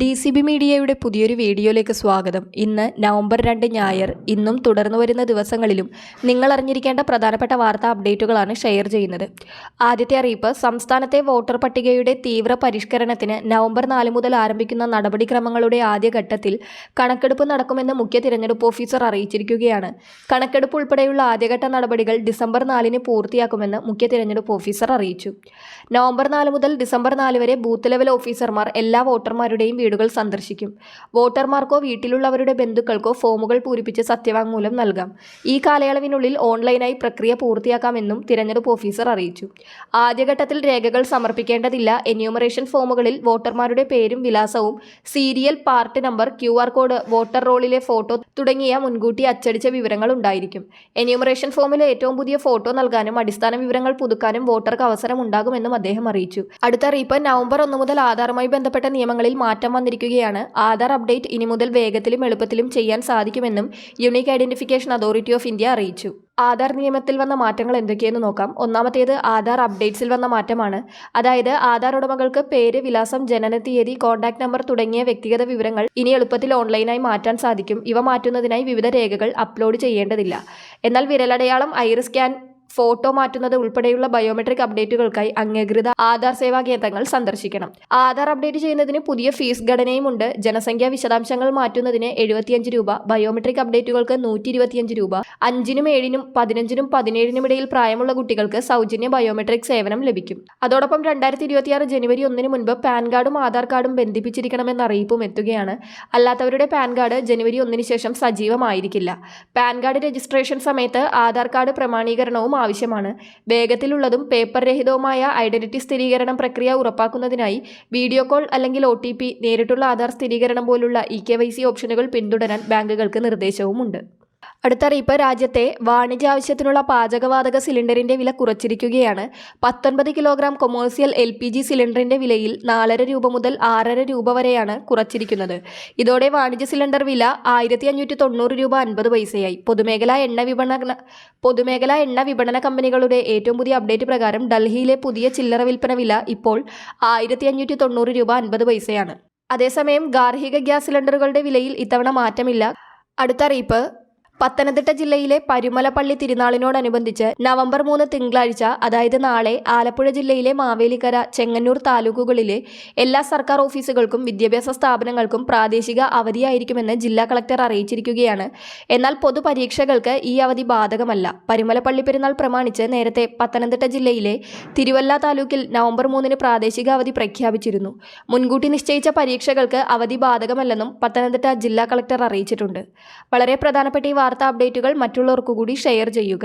D C B മീഡിയയുടെ പുതിയൊരു വീഡിയോയിലേക്ക് സ്വാഗതം. ഇന്ന് നവംബർ രണ്ട് ഞായർ. ഇന്നും തുടർന്നു വരുന്ന ദിവസങ്ങളിലും നിങ്ങൾ അറിഞ്ഞിരിക്കേണ്ട പ്രധാനപ്പെട്ട വാർത്താ അപ്ഡേറ്റുകളാണ് ഷെയർ ചെയ്യുന്നത്. ആദ്യത്തെ അറിയിപ്പ് സംസ്ഥാനത്തെ വോട്ടർ പട്ടികയുടെ തീവ്ര പരിഷ്കരണത്തിന് നവംബർ നാല് മുതൽ ആരംഭിക്കുന്ന നടപടിക്രമങ്ങളുടെ ആദ്യഘട്ടത്തിൽ കണക്കെടുപ്പ് നടക്കുമെന്ന് മുഖ്യ തിരഞ്ഞെടുപ്പ് ഓഫീസർ അറിയിച്ചിരിക്കുകയാണ്. കണക്കെടുപ്പ് ഉൾപ്പെടെയുള്ള ആദ്യഘട്ട നടപടികൾ ഡിസംബർ നാലിന് പൂർത്തിയാക്കുമെന്ന് മുഖ്യ തിരഞ്ഞെടുപ്പ് ഓഫീസർ അറിയിച്ചു. നവംബർ നാല് മുതൽ ഡിസംബർ നാല് വരെ ബൂത്ത് ലെവൽ ഓഫീസർമാർ എല്ലാ വോട്ടർമാരുടെയും വീടുകൾ സന്ദർശിക്കും. വോട്ടർമാർക്കോ വീട്ടിലുള്ളവരുടെ ബന്ധുക്കൾക്കോ ഫോമുകൾ പൂരിപ്പിച്ച് സത്യവാങ്മൂലം നൽകാം. ഈ കാലയളവിനുള്ളിൽ ഓൺലൈനായി പ്രക്രിയ പൂർത്തിയാക്കാമെന്നും തിരഞ്ഞെടുപ്പ് ഓഫീസർ അറിയിച്ചു. ആദ്യഘട്ടത്തിൽ രേഖകൾ സമർപ്പിക്കേണ്ടതില്ല. എന്യൂമറേഷൻ ഫോമുകളിൽ വോട്ടർമാരുടെ പേരും വിലാസവും serial part number Q code voter റോളിലെ photo തുടങ്ങിയ മുൻകൂട്ടി അച്ചടിച്ച വിവരങ്ങൾ ഉണ്ടായിരിക്കും. എന്യൂമറേഷൻ ഫോമിലെ ഏറ്റവും പുതിയ ഫോട്ടോ നൽകാനും അടിസ്ഥാന വിവരങ്ങൾ പുതുക്കാനും വോട്ടർക്ക് അവസരം ഉണ്ടാകുമെന്നും അദ്ദേഹം അറിയിച്ചു. അടുത്ത റീപ്പ് നവംബർ ഒന്ന് മുതൽ ആധാറുമായി ബന്ധപ്പെട്ട നിയമങ്ങളിൽ മാറ്റം വന്നിരിക്കുകയാണ്. ആധാർ അപ്ഡേറ്റ് ഇനി മുതൽ വേഗത്തിലും എളുപ്പത്തിലും ചെയ്യാൻ സാധിക്കുമെന്നും unique identification authority of India അറിയിച്ചു. ആധാർ നിയമത്തിൽ വന്ന മാറ്റങ്ങൾ എന്തൊക്കെയെന്ന് നോക്കാം. ഒന്നാമത്തേത് ആധാർ അപ്ഡേറ്റ്സിൽ വന്ന മാറ്റമാണ്. അതായത് ആധാർ ഉടമകൾക്ക് പേര് വിലാസം ജനന തീയതി കോൺടാക്ട് നമ്പർ തുടങ്ങിയ വ്യക്തിഗത വിവരങ്ങൾ ഇനി എളുപ്പത്തിൽ ഓൺലൈനായി മാറ്റാൻ സാധിക്കും. ഇവ മാറ്റുന്നതിനായി വിവിധ രേഖകൾ അപ്ലോഡ് ചെയ്യേണ്ടതില്ല. എന്നാൽ വിരലടയാളം ഐറിസ് സ്കാൻ ഫോട്ടോ മാറ്റുന്നത് ഉൾപ്പെടെയുള്ള ബയോമെട്രിക് അപ്ഡേറ്റുകൾക്കായി അംഗീകൃത ആധാർ സേവാ കേന്ദ്രങ്ങൾ സന്ദർശിക്കണം. ആധാർ അപ്ഡേറ്റ് ചെയ്യുന്നതിന് പുതിയ ഫീസ് ഘടനയുമുണ്ട്. ജനസംഖ്യാ വിശദാംശങ്ങൾ മാറ്റുന്നതിന് എഴുപത്തിയഞ്ച് രൂപ ബയോമെട്രിക് അപ്ഡേറ്റുകൾക്ക് നൂറ്റി ഇരുപത്തിയഞ്ച് രൂപ അഞ്ചിനും ഏഴിനും പതിനഞ്ചിനും പതിനേഴിനും ഇടയിൽ പ്രായമുള്ള കുട്ടികൾക്ക് സൗജന്യ ബയോമെട്രിക് സേവനം ലഭിക്കും. അതോടൊപ്പം രണ്ടായിരത്തി ഇരുപത്തിയാറ് ജനുവരി ഒന്നിന് മുൻപ് പാൻ കാർഡും ആധാർ കാർഡും ബന്ധിപ്പിച്ചിരിക്കണമെന്ന അറിയിപ്പും എത്തുകയാണ്. അല്ലാത്തവരുടെ പാൻ കാർഡ് ജനുവരി ഒന്നിന് ശേഷം സജീവമായിരിക്കില്ല. പാൻ കാർഡ് രജിസ്ട്രേഷൻ സമയത്ത് ആധാർ കാർഡ് പ്രമാണീകരണവും ആവശ്യമാണ്. വേഗത്തിലുള്ളതും പേപ്പർ രഹിതവുമായ ഐഡന്റിറ്റി സ്ഥിരീകരണം പ്രക്രിയ ഉറപ്പാക്കുന്നതിനായി വീഡിയോ കോൾ അല്ലെങ്കിൽ ഒ നേരിട്ടുള്ള ആധാർ സ്ഥിരീകരണം പോലുള്ള ഇ ഓപ്ഷനുകൾ പിന്തുടരാൻ ബാങ്കുകൾക്ക് നിർദ്ദേശവുമുണ്ട്. അടുത്ത അറിയിപ്പ് രാജ്യത്തെ വാണിജ്യ ആവശ്യത്തിനുള്ള പാചകവാതക സിലിണ്ടറിന്റെ വില കുറച്ചിരിക്കുകയാണ്. പത്തൊൻപത് kilogram commercial L P G സിലിണ്ടറിന്റെ വിലയിൽ നാലര രൂപ മുതൽ ആറര രൂപ വരെയാണ് കുറച്ചിരിക്കുന്നത്. ഇതോടെ വാണിജ്യ സിലിണ്ടർ വില ആയിരത്തി അഞ്ഞൂറ്റി തൊണ്ണൂറ് രൂപ അൻപത് പൈസയായി. പൊതുമേഖലാ എണ്ണ വിപണന പൊതുമേഖലാ എണ്ണ വിപണന കമ്പനികളുടെ ഏറ്റവും പുതിയ അപ്ഡേറ്റ് പ്രകാരം ഡൽഹിയിലെ പുതിയ ചില്ലറ വിൽപ്പന വില ഇപ്പോൾ ആയിരത്തി അഞ്ഞൂറ്റി തൊണ്ണൂറ് രൂപ അൻപത് പൈസയാണ്. അതേസമയം ഗാർഹിക ഗ്യാസ് സിലിണ്ടറുകളുടെ വിലയിൽ ഇത്തവണ മാറ്റമില്ല. അടുത്ത അറിയിപ്പ് പത്തനംതിട്ട ജില്ലയിലെ പരുമലപ്പള്ളി തിരുനാളിനോടനുബന്ധിച്ച് നവംബർ മൂന്ന് തിങ്കളാഴ്ച അതായത് നാളെ ആലപ്പുഴ ജില്ലയിലെ മാവേലിക്കര ചെങ്ങന്നൂർ താലൂക്കുകളിലെ എല്ലാ സർക്കാർ ഓഫീസുകൾക്കും വിദ്യാഭ്യാസ സ്ഥാപനങ്ങൾക്കും പ്രാദേശിക അവധിയായിരിക്കുമെന്ന് ജില്ലാ കളക്ടർ അറിയിച്ചിരിക്കുകയാണ്. എന്നാൽ പൊതുപരീക്ഷകൾക്ക് ഈ അവധി ബാധകമല്ല. പരുമലപ്പള്ളി പെരുന്നാൾ പ്രമാണിച്ച് നേരത്തെ പത്തനംതിട്ട ജില്ലയിലെ തിരുവല്ല താലൂക്കിൽ നവംബർ മൂന്നിന് പ്രാദേശിക അവധി പ്രഖ്യാപിച്ചിരുന്നു. മുൻകൂട്ടി നിശ്ചയിച്ച പരീക്ഷകൾക്ക് അവധി ബാധകമല്ലെന്നും പത്തനംതിട്ട ജില്ലാ കളക്ടർ അറിയിച്ചിട്ടുണ്ട്. വളരെ പ്രധാനപ്പെട്ട ഈ വാർത്താ അപ്ഡേറ്റുകൾ മറ്റുള്ളവർക്കു കൂടി ഷെയർ ചെയ്യുക